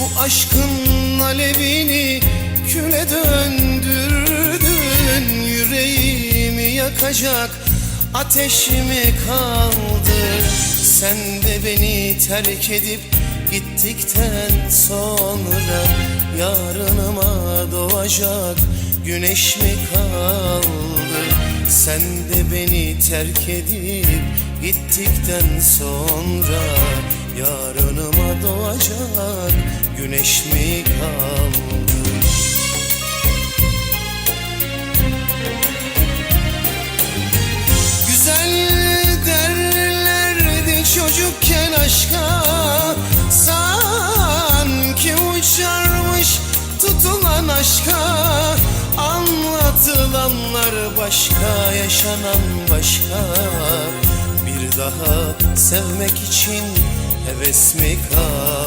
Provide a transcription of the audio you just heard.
Bu aşkın alevini küle döndürdün. Yüreğimi yakacak ateş mi kaldı Sen de beni terk edip gittikten sonra Yarınıma doğacak güneş mi kaldı? Sen de beni terk edip gittikten sonra doğacak güneş mi kaldı Güzel derlerdi çocukken aşka Sanki uçarmış tutulan aşka. Anlatılanlar başka, yaşanan başka. Bir daha sevmek için heves mi kaldı